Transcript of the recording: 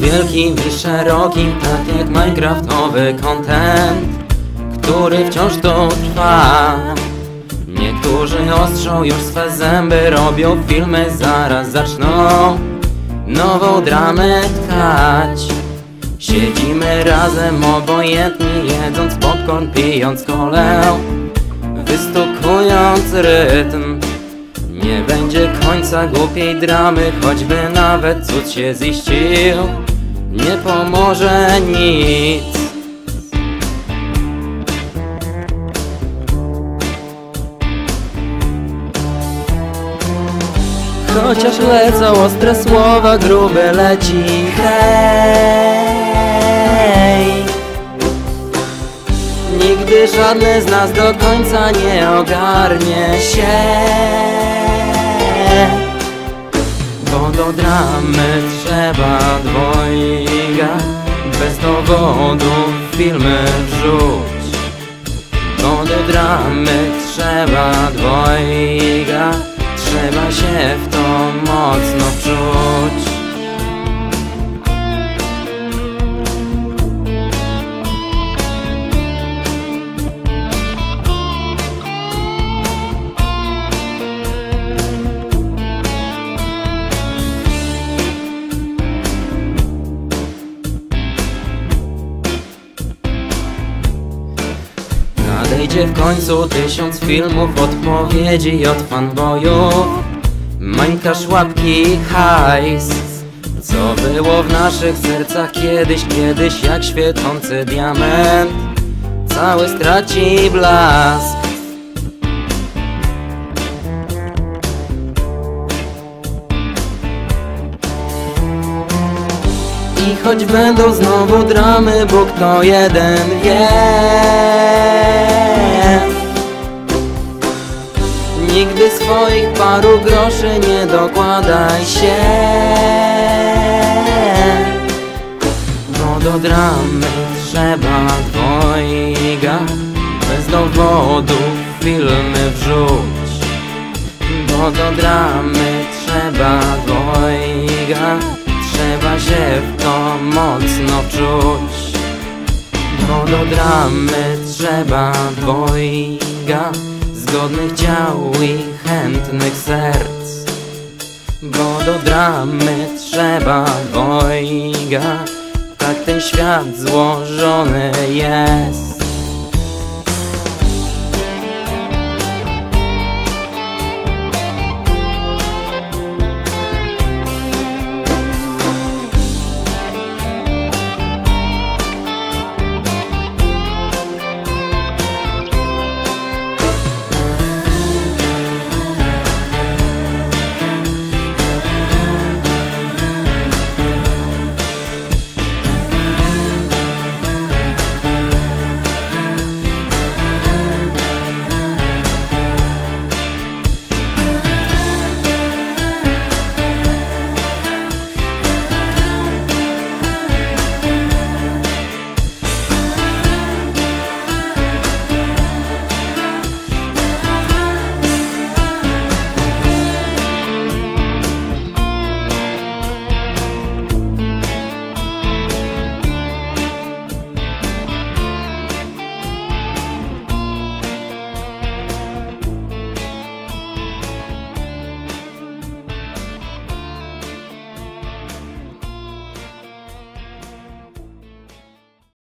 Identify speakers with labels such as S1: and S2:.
S1: wielkim i szerokim, tak jak Minecraftowy content, który wciąż tu trwa. Niektórzy ostrzą już swe zęby, robią filmy, zaraz zaczną nową dramę tkać. Siedzimy razem obojętni, jedząc popcorn, pijąc kolę, wystukując rytm. Nie będzie końca głupiej dramy, choćby nawet cud się ziścił. Nie pomoże nic. Chociaż lecą ostre słowa, gruby leci hej Nigdy żadny z nas do końca nie ogarnie się Bo do dramy trzeba dwojga Bez dowodu filmy wrzuć. Bo do dramy trzeba dwojga Trzeba się Nadejdzie w końcu tysiąc filmów odpowiedzi od fanboyów Mańkasz łapki hajs. Co było w naszych sercach kiedyś, kiedyś jak świecący diament. Cały straci blask. I choć będą znowu dramy, Bóg to jeden wie Swoich paru groszy nie dokładaj się. Bo do dramy trzeba dwojga Bez dowodu filmy wrzuć. Bo do dramy trzeba dwojga Trzeba się w to mocno wczuć. Bo do dramy trzeba dwojga Zgodnych dział i chętnych serc Bo do dramy trzeba dwojga Tak ten świat złożony jest